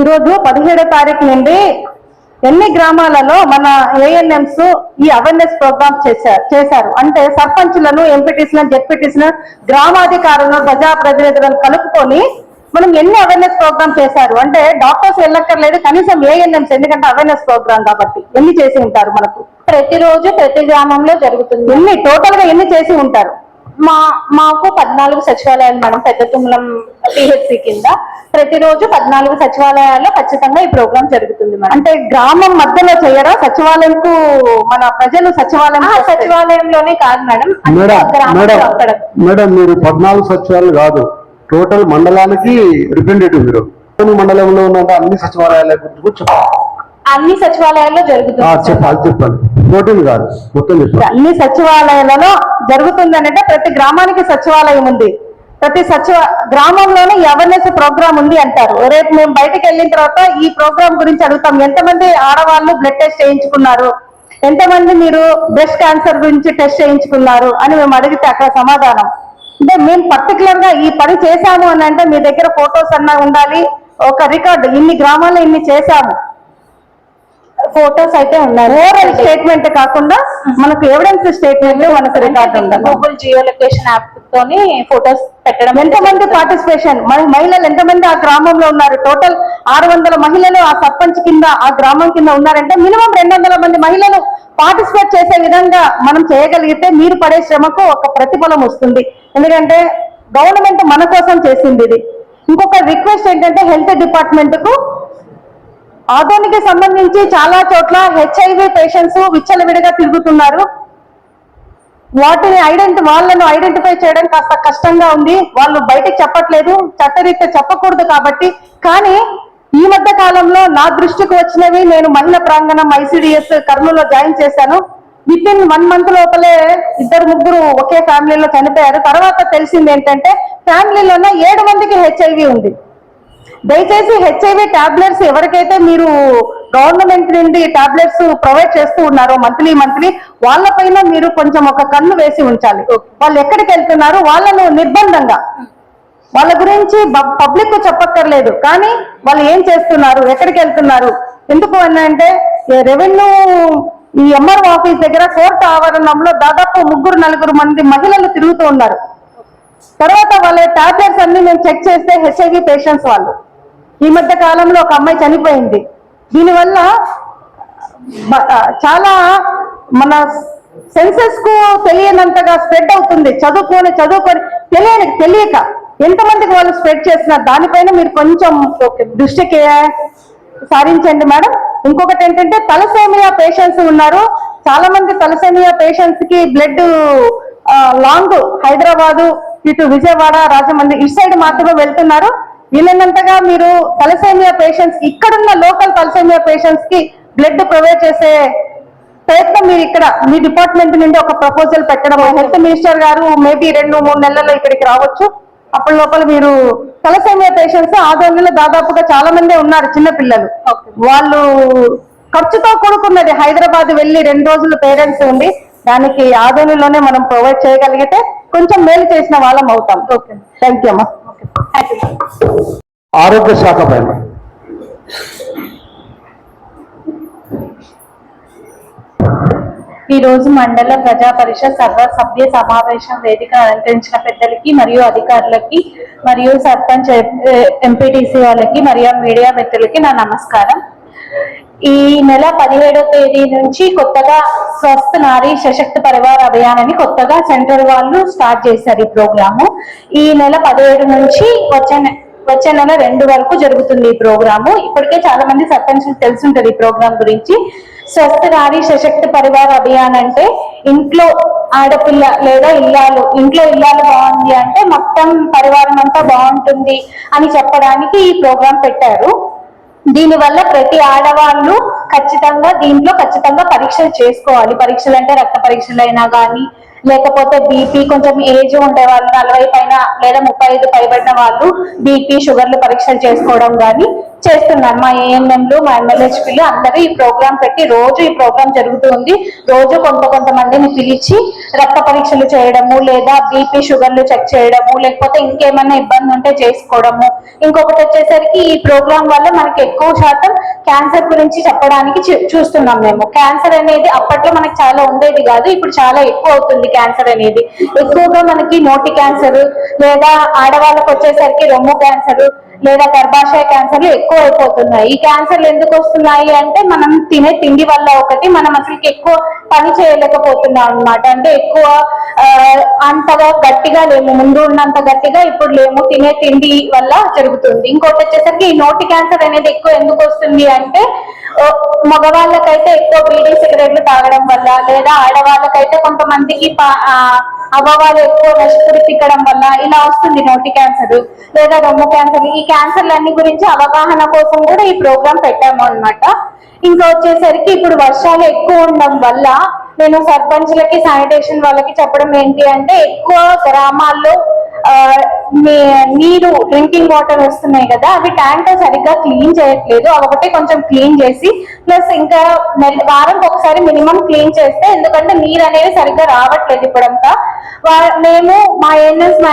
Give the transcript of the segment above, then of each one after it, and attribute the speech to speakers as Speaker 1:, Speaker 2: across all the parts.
Speaker 1: ఈరోజు పదిహేడో తారీఖు నుండి ఎన్ని గ్రామాలలో మన ఏఎన్ఎంస్ ఈ అవేర్నెస్ ప్రోగ్రామ్ చేశారు చేశారు? అంటే సర్పంచులను ఎంపీటీసీలను జెడ్పీటీసీలను గ్రామాధికారులను ప్రజాప్రతినిధులను కలుపుకొని మనం ఎన్ని అవేర్నెస్ ప్రోగ్రామ్ చేశారు? అంటే డాక్టర్స్ వెళ్ళక్కర్లేదు కనీసం ఏఎన్ఎంస్ ఎందుకంటే అవేర్నెస్ ప్రోగ్రామ్ కాబట్టి ఎన్ని చేసి ఉంటారు మనకు?
Speaker 2: ప్రతిరోజు ప్రతి గ్రామంలో జరుగుతుంది.
Speaker 1: ఎన్ని? టోటల్గా ఎన్ని చేసి ఉంటారు?
Speaker 2: మా మాకు పద్నాలుగు సచివాలయాలు మేడం పెద్ద తుమ్మలం పిహెచ్సి కింద ప్రతిరోజు పద్నాలుగు సచివాలయాల్లో ఖచ్చితంగా ఈ ప్రోగ్రామ్ జరుగుతుంది మేడం.
Speaker 1: అంటే గ్రామం మధ్యలో చేయరా? సచివాలయంకు మన ప్రజలు సచివాలయం
Speaker 2: సచివాలయంలోనే కాదు మేడం. అన్ని
Speaker 3: మేడం మీరు పద్నాలుగు సచివాలయాలు కాదు. టోటల్ మండలానికి రిప్రజెంటేటివ్ మీరు. మండలంలో ఉన్న అన్ని సచివాలయాల గురించి
Speaker 2: అన్ని సచివాలయాల్లో
Speaker 3: ఆ,
Speaker 2: జరుగుతుంది
Speaker 3: చెప్పాలి చెప్పండి. ఫోర్టీన్ కాదు మొత్తం
Speaker 1: అన్ని సచివాలయాలలో జరుగుతుంది అంటే ప్రతి గ్రామానికి సచివాలయం ఉంది. ప్రతి సచివ గ్రామంలోనే అవేర్నెస్ ప్రోగ్రామ్ ఉంది అంటారు. రేపు మేము బయటకు వెళ్ళిన తర్వాత ఈ ప్రోగ్రామ్ గురించి అడుగుతాం. ఎంతమంది ఆడవాళ్ళు బ్లడ్ టెస్ట్ చేయించుకున్నారు? ఎంతమంది మీరు బ్రెస్ట్ క్యాన్సర్ గురించి టెస్ట్ చేయించుకున్నారు? అని మేము అడిగితే అక్కడ సమాధానం. అంటే మేము పర్టికులర్గా ఈ పని చేశాము అని అంటే మీ దగ్గర ఫొటోస్ అన్నా ఉండాలి. ఒక రికార్డు ఇన్ని గ్రామాల్లో ఇన్ని చేశాము.
Speaker 2: ఫోటోస్ అయితే ఉన్నాయి.
Speaker 1: ఓవరాల్ స్టేట్మెంట్ కాకుండా మనకు ఎవిడెన్స్ స్టేట్మెంట్ మనకు రికార్డు ఉండాలి
Speaker 2: గూగుల్ జియో లొకేషన్ యాప్ తోని ఫోటోస్ పెట్టడం
Speaker 1: ఎంతమంది పార్టిసిపేషన్ మన మహిళలు ఎంతమంది ఆ గ్రామంలో ఉన్నారు? టోటల్ ఆరు వందల మహిళలు ఆ సర్పంచ్ కింద ఆ గ్రామం కింద ఉన్నారంటే మినిమం రెండు వందల మంది మహిళలు పార్టిసిపేట్ చేసే విధంగా మనం చేయగలిగితే మీరు పడే శ్రమకు ఒక ప్రతిఫలం వస్తుంది. ఎందుకంటే గవర్నమెంట్ మన కోసం చేసింది ఇది. ఇంకొక రిక్వెస్ట్ ఏంటంటే హెల్త్ డిపార్ట్మెంట్కు ఆధునికి సంబంధించి చాలా చోట్ల హెచ్ఐవి పేషెంట్స్ విచ్చలవిడిగా తిరుగుతున్నారు. వాటిని ఐడెంటి వాళ్ళను ఐడెంటిఫై చేయడం కాస్త కష్టంగా ఉంది. వాళ్ళు బయటకు చెప్పట్లేదు. చట్టరీత్యా చెప్పకూడదు కాబట్టి. కానీ ఈ మధ్య కాలంలో నా దృష్టికి వచ్చినవి నేను మహిళ ప్రాంగణం ఐసిడిఎస్ కర్నూలులో జాయిన్ చేశాను. విత్ ఇన్ వన్ మంత్ లోపలే ఇద్దరు ముగ్గురు ఒకే ఫ్యామిలీలో చనిపోయారు. తర్వాత తెలిసింది ఏంటంటే ఫ్యామిలీలోనే ఏడు మందికి హెచ్ఐవి ఉంది. దయచేసి హెచ్ఐవి టాబ్లెట్స్ ఎవరికైతే మీరు గవర్నమెంట్ నుండి టాబ్లెట్స్ ప్రొవైడ్ చేస్తూ ఉన్నారో మంత్లీ మంత్లీ వాళ్ళపైన మీరు కొంచెం ఒక కన్ను వేసి ఉంచాలి. వాళ్ళు ఎక్కడికి వెళ్తున్నారు? వాళ్ళను నిర్బంధంగా. వాళ్ళ గురించి పబ్లిక్ చెప్పక్కర్లేదు. కానీ వాళ్ళు ఏం చేస్తున్నారు? ఎక్కడికి వెళ్తున్నారు? ఎందుకు అంటే రెవెన్యూ ఈ ఎంఆర్ఓ ఆఫీస్ దగ్గర కోర్టు ఆవరణంలో దాదాపు ముగ్గురు నలుగురు మంది మహిళలు తిరుగుతూ ఉన్నారు. తర్వాత వాళ్ళ టాబ్లెట్స్ అన్ని మేము చెక్ చేస్తే హెచ్ఐవి పేషెంట్స్ వాళ్ళు. ఈ మధ్య కాలంలో ఒక అమ్మాయి చనిపోయింది. దీనివల్ల చాలా మన సెన్సెస్కు తెలియనంతగా స్ప్రెడ్ అవుతుంది. చదువుకొని చదువుకొని తెలియని తెలియక ఎంతమందికి వాళ్ళు స్ప్రెడ్ చేస్తున్నారు దానిపైన మీరు కొంచెం దృష్టికి సారించండి మేడం. ఇంకొకటి ఏంటంటే తలసేమియా పేషెంట్స్ ఉన్నారు. చాలా మంది తలసేమియా పేషెంట్స్కి బ్లడ్ లాంగ్ హైదరాబాదు ఇటు విజయవాడ రాజమండ్రి ఇటు సైడ్ మాత్రమే వెళ్తున్నారు. వీలైనంతగా మీరు తలసేమియా పేషెంట్స్ ఇక్కడున్న లోకల్ తలసేమియా పేషెంట్స్కి బ్లడ్ ప్రొవైడ్ చేసే ప్రయత్నం మీరు ఇక్కడ మీ డిపార్ట్మెంట్ నుండి ఒక ప్రపోజల్ పెట్టడం. హెల్త్ మినిస్టర్ గారు మేబీ రెండు మూడు నెలల్లో ఇక్కడికి రావచ్చు. అప్పటి లోపల మీరు తలసేమియా పేషెంట్స్ ఆదోళనలో దాదాపుగా చాలా మంది ఉన్నారు చిన్న పిల్లలు. వాళ్ళు ఖర్చుతో కూడుకున్నది హైదరాబాద్ వెళ్ళి రెండు రోజులు పేరెంట్స్ ఉండి దానికి ఆదోళనలోనే మనం ప్రొవైడ్ చేయగలిగితే కొంచెం మేలు చేసిన వాళ్ళం అవుతాం. ఓకే థ్యాంక్ యూ అమ్మా.
Speaker 3: ఆరోగ్య శాఖ పైన.
Speaker 2: ఈ రోజు మండల ప్రజా పరిషత్ సర్వ సభ్య సమావేశం వేదిక అలంకరించిన పెద్దలకి మరియు అధికారులకి మరియు సర్పంచ్ ఎంపీటీసీ వాళ్ళకి మరియు మీడియా మిత్రులకి నా నమస్కారం. ఈ నెల పదిహేడో తేదీ నుంచి కొత్తగా స్వస్థ నారీ సశక్త పరివార్ అభియాన్ అని కొత్తగా సెంట్రల్ వాళ్ళు స్టార్ట్ చేశారు ఈ ప్రోగ్రాము. ఈ నెల పదిహేడు నుంచి వచ్చే నె- వచ్చే నెల రెండు వరకు జరుగుతుంది ఈ ప్రోగ్రాము. ఇప్పటికే చాలా మంది సర్పంచ్ తెలుసుంటది ఈ ప్రోగ్రామ్ గురించి. స్వస్థ నారీ సశక్త పరివార్ అభియాన్ అంటే ఇంట్లో ఆడపిల్ల లేదా ఇల్లాలు ఇంట్లో ఇల్లాలు బాగుంది అంటే మొత్తం పరివారం అంతా బాగుంటుంది అని చెప్పడానికి ఈ ప్రోగ్రాం పెట్టారు. దీనివల్ల ప్రతి ఆడవాళ్ళు ఖచ్చితంగా దీంట్లో ఖచ్చితంగా పరీక్షలు చేసుకోవాలి. పరీక్షలు అంటే రక్త పరీక్షలు అయినా కానీ లేకపోతే బీపీ కొంచెం ఏజ్ ఉండే వాళ్ళు నలభై పైన లేదా ముప్పై ఐదు పైబడిన వాళ్ళు బీపీ షుగర్లు పరీక్షలు చేసుకోవడం కానీ చేస్తున్నారు. మా ఏఎన్ఎంలు మా ఎమ్మెల్యేలు అందరూ ఈ ప్రోగ్రామ్ పెట్టి రోజు ఈ ప్రోగ్రామ్ జరుగుతుంది రోజు కొంత కొంతమందిని పిలిచి రక్త పరీక్షలు చేయడము లేదా బీపీ షుగర్లు చెక్ చేయడము లేకపోతే ఇంకేమైనా ఇబ్బంది ఉంటే చేసుకోవడము. ఇంకొకటి వచ్చేసరికి ఈ ప్రోగ్రామ్ వల్ల మనకి ఎక్కువ శాతం క్యాన్సర్ గురించి చెప్పడానికి చూస్తున్నాం మేము. క్యాన్సర్ అనేది అప్పట్లో మనకి చాలా ఉండేది కాదు ఇప్పుడు చాలా ఎక్కువ అవుతుంది క్యాన్సర్ అనేది. ఎక్కువగా మనకి నోటి క్యాన్సర్ లేదా ఆడవాళ్ళకి వచ్చేసరికి రొమ్ము క్యాన్సర్ లేదా గర్భాశయ క్యాన్సర్లు ఎక్కువ అయిపోతున్నాయి ఈ క్యాన్సర్లు ఎందుకు వస్తున్నాయి అంటే మనం తినే తిండి వల్ల ఒకటి మనం అసలు ఎక్కువ పని చేయలేకపోతున్నాం అనమాట అంటే ఎక్కువ అంతగా గట్టిగా లేము ముందు ఉన్నంత గట్టిగా ఇప్పుడు లేము తినే తిండి వల్ల జరుగుతుంది. ఇంకోటి వచ్చేసరికి ఈ నోటి క్యాన్సర్ అనేది ఎక్కువ ఎందుకు వస్తుంది అంటే మగవాళ్ళకైతే ఎక్కువ బీడీ సిగరెట్లు తాగడం వల్ల లేదా ఆడవాళ్ళకైతే కొంతమందికి అభావాలు ఎక్కువ నష్టపురి తిక్కడం వల్ల ఇలా వస్తుంది నోటి క్యాన్సర్ లేదా రొమ్ము క్యాన్సర్. ఈ క్యాన్సర్లన్నీ గురించి అవగాహన కోసం కూడా ఈ ప్రోగ్రామ్ పెట్టాము అనమాట ఇంకా వచ్చేసరికి ఇప్పుడు వర్షాలు ఎక్కువ ఉండడం వల్ల నేను సర్పంచ్లకి శానిటేషన్ వాళ్ళకి చెప్పడం ఏంటి అంటే ఎక్కువ గ్రామాల్లో నీరు డ్రింకింగ్ వాటర్ వస్తున్నాయి కదా అవి ట్యాంక్ సరిగ్గా క్లీన్ చేయట్లేదు. అవి ఒకటి కొంచెం క్లీన్ చేసి ప్లస్ ఇంకా నెల వారంకి ఒకసారి మినిమం క్లీన్ చేస్తే ఎందుకంటే నీరు అనేది సరిగ్గా రావట్లేదు ఇప్పుడంతా. వా- మేము మా ఎన్ఎస్ మా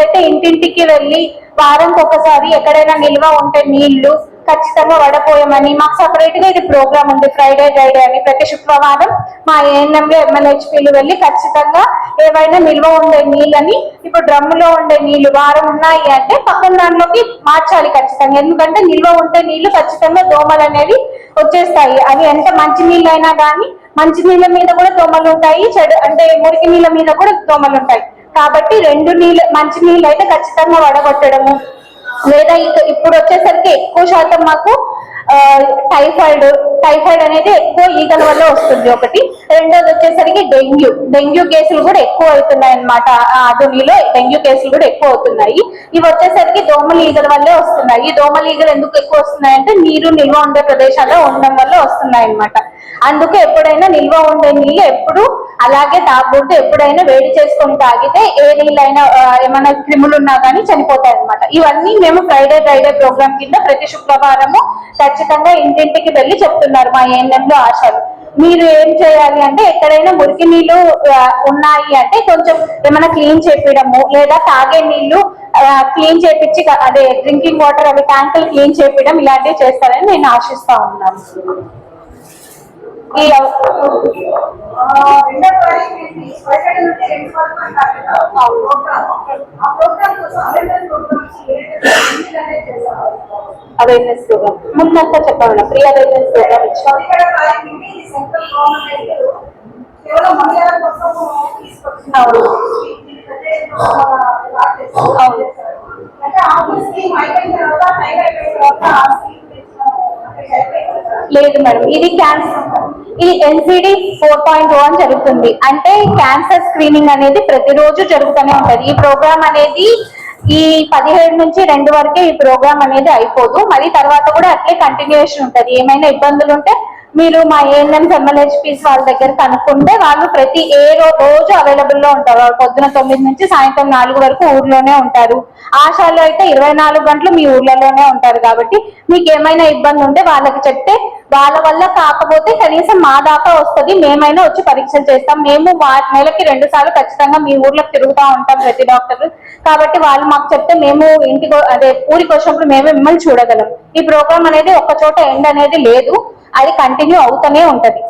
Speaker 2: అయితే ఇంటింటికి వెళ్ళి వారంకి ఒకసారి ఎక్కడైనా నిల్వ ఉంటే నీళ్ళు ఖచ్చితంగా వడపోయమని మాకు సపరేట్గా ఇది ప్రోగ్రామ్ ఉంది ఫ్రైడే ఫ్రైడే అని. ప్రతి శుక్రవారం మా ఏఎన్ఎంలో ఎమ్మెల్యేహెచ్పీలు వెళ్ళి ఖచ్చితంగా ఏవైనా నిల్వ ఉండే నీళ్ళని ఇప్పుడు డ్రమ్ములో ఉండే నీళ్ళు వారం ఉన్నాయి అంటే పక్కన దాంట్లోకి మార్చాలి ఖచ్చితంగా. ఎందుకంటే నిల్వ ఉండే నీళ్ళు ఖచ్చితంగా దోమలు అనేవి వచ్చేస్తాయి. అవి ఎంత మంచి నీళ్ళు అయినా కానీ మంచి నీళ్ళ మీద కూడా దోమలు ఉంటాయి చెడు అంటే మురికి నీళ్ళ మీద కూడా దోమలు ఉంటాయి. కాబట్టి రెండు నీళ్ళు మంచి నీళ్ళు అయితే ఖచ్చితంగా వడగొట్టడము. లేదా ఇంకా ఇప్పుడు వచ్చేసరికి ఎక్కువ శాతం మాకు టైఫాయిడ్ టైఫాయిడ్ అనేది ఎక్కువ ఈగల వల్ల వస్తుంది ఒకటి. రెండోది వచ్చేసరికి డెంగ్యూ. డెంగ్యూ కేసులు కూడా ఎక్కువ అవుతున్నాయి అనమాట ఆధునిలో డెంగ్యూ కేసులు కూడా ఎక్కువ అవుతున్నాయి. ఇవి వచ్చేసరికి దోమల ఈగల వల్లే వస్తున్నాయి. ఈ దోమల ఈగలు ఎందుకు ఎక్కువ వస్తున్నాయి అంటే నీరు నిల్వ ఉండే ప్రదేశాల్లో ఉండడం వల్ల వస్తున్నాయి అనమాట అందుకే ఎప్పుడైనా నిల్వ ఉండే నీళ్ళు ఎప్పుడు అలాగే తాగుబోతు ఎప్పుడైనా వేడి చేసుకొని తాగితే ఏ నీళ్ళైనా ఏమైనా క్రిములు ఉన్నా కానీ చనిపోతాయి అనమాట ఇవన్నీ మేము ఫ్రైడే ఫ్రైడే ప్రోగ్రామ్ కింద ప్రతి శుక్రవారము ఖచ్చితంగా ఇంటింటికి వెళ్ళి చెప్తున్నారు మా ఏఎన్ఎంలో ఆశలు. మీరు ఏం చేయాలి అంటే ఎక్కడైనా మురికి నీళ్ళు ఉన్నాయి అంటే కొంచెం ఏమైనా క్లీన్ చేపించడము లేదా తాగే నీళ్ళు క్లీన్ చేపించి అదే డ్రింకింగ్ వాటర్ అవి ట్యాంకులు క్లీన్ చేపించడం ఇలాంటివి చేస్తారని నేను ఆశిస్తా ఉన్నాను.
Speaker 4: అవేర్నెస్
Speaker 2: ప్రోగ్రామ్ ముందంతా చెప్పాను ఫ్రీ అవేర్నెస్ ప్రోగ్రామ్ ఇచ్చాం. అవును. లేదు మేడం. ఇది క్యాన్సర్ ఈ ఎన్సిడి ఫోర్ పాయింట్ వన్ జరుగుతుంది. అంటే క్యాన్సర్ స్క్రీనింగ్ అనేది ప్రతిరోజు జరుగుతూనే ఉంటుంది. ఈ ప్రోగ్రామ్ అనేది ఈ పదిహేడు నుంచి రెండు వరకే ఈ ప్రోగ్రామ్ అనేది అయిపోదు. మరి తర్వాత కూడా అట్లే కంటిన్యూషన్ ఉంటుంది. ఏమైనా ఇబ్బందులు ఉంటే మీరు మా ఏఎన్ఎం ఎమ్మెల్యేహెచ్పీస్ వాళ్ళ దగ్గర కనుక్కుంటే వాళ్ళు ప్రతి ఏ రోజు అవైలబుల్లో ఉంటారు. వాళ్ళు పొద్దున తొమ్మిది నుంచి సాయంత్రం నాలుగు వరకు ఊర్లోనే ఉంటారు. ఆశాలో అయితే ఇరవై నాలుగు గంటలు మీ ఊర్లలోనే ఉంటారు కాబట్టి మీకు ఏమైనా ఇబ్బంది ఉంటే వాళ్ళకి చెప్తే వాళ్ళ వల్ల కాకపోతే కనీసం మా దాకా వస్తుంది. మేమైనా వచ్చి పరీక్షలు చేస్తాం. మేము నెలకి రెండు సార్లు ఖచ్చితంగా మీ ఊర్లోకి తిరుగుతూ ఉంటాం ప్రతి డాక్టర్. కాబట్టి వాళ్ళు మాకు చెప్తే మేము ఇంటికి అదే ఊరికి వచ్చినప్పుడు మేము మిమ్మల్ని చూడగలం. ఈ ప్రోగ్రామ్ అనేది ఒక్క చోట ఎండ్ అనేది లేదు. అది కంటిన్యూ అవుతూనే ఉంటది.